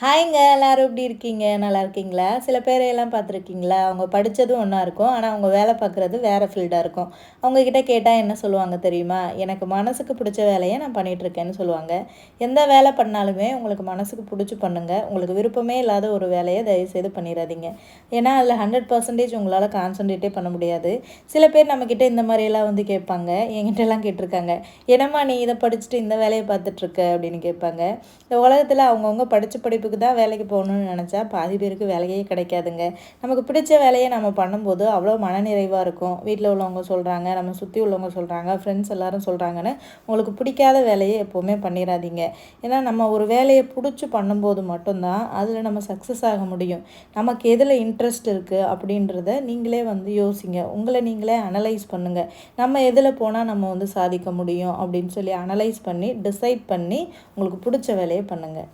ஹாய்ங்க எல்லோரும் எப்படி இருக்கீங்க? நல்லா இருக்கீங்களா? சில பேரையெல்லாம் பார்த்துருக்கீங்களா? அவங்க படித்ததும் ஒன்றா இருக்கும் ஆனால் அவங்க வேலை பார்க்குறது வேறு ஃபீல்டாக இருக்கும். அவங்கக்கிட்ட கேட்டால் என்ன சொல்லுவாங்க தெரியுமா? எனக்கு மனசுக்கு பிடிச்ச வேலையை நான் பண்ணிகிட்ருக்கேன்னு சொல்லுவாங்க. எந்த வேலை பண்ணாலுமே உங்களுக்கு மனசுக்கு பிடிச்சி பண்ணுங்கள் உங்களுக்கு விருப்பமே இல்லாத ஒரு வேலையை தயவுசெய்து பண்ணிடாதீங்க. ஏன்னா அதில் ஹண்ட்ரட் பர்சன்டேஜ் உங்களால் கான்சன்ட்ரேட்டே பண்ண முடியாது. சில பேர் நம்மக்கிட்ட இந்த மாதிரியெல்லாம் வந்து கேட்பாங்க. என்கிட்டலாம் கேட்டிருக்காங்க. என்னம்மா நீ இதை படிச்சுட்டு இந்த வேலையை பார்த்துட்ருக்க அப்படின்னு கேட்பாங்க. இந்த உலகத்தில் அவங்கவுங்க படித்து படிப்பு படிப்புக்கு தான் வேலைக்கு போகணுன்னு நினச்சா பாதி பேருக்கு வேலையே கிடைக்காதுங்க. நமக்கு பிடிச்ச வேலையை நம்ம பண்ணும்போது அவ்வளோ மனநிறைவாக இருக்கும். வீட்டில் உள்ளவங்க சொல்கிறாங்க நம்ம சுற்றி உள்ளவங்க சொல்கிறாங்க ஃப்ரெண்ட்ஸ் எல்லோரும் சொல்கிறாங்கன்னு உங்களுக்கு பிடிக்காத வேலையை எப்போவுமே பண்ணிடாதீங்க ஏன்னா நம்ம ஒரு வேலையை பிடிச்சி பண்ணும்போது மட்டும்தான் அதில் நம்ம சக்ஸஸ் ஆக முடியும். நமக்கு எதில் இன்ட்ரெஸ்ட் இருக்குது அப்படின்றத நீங்களே வந்து யோசிங்க. உங்களை நீங்களே அனலைஸ் பண்ணுங்கள் நம்ம எதில் போனால் நம்ம வந்து சாதிக்க முடியும் அப்படின்னு சொல்லி அனலைஸ் பண்ணி டிசைட் பண்ணி உங்களுக்கு பிடிச்ச வேலையை பண்ணுங்கள்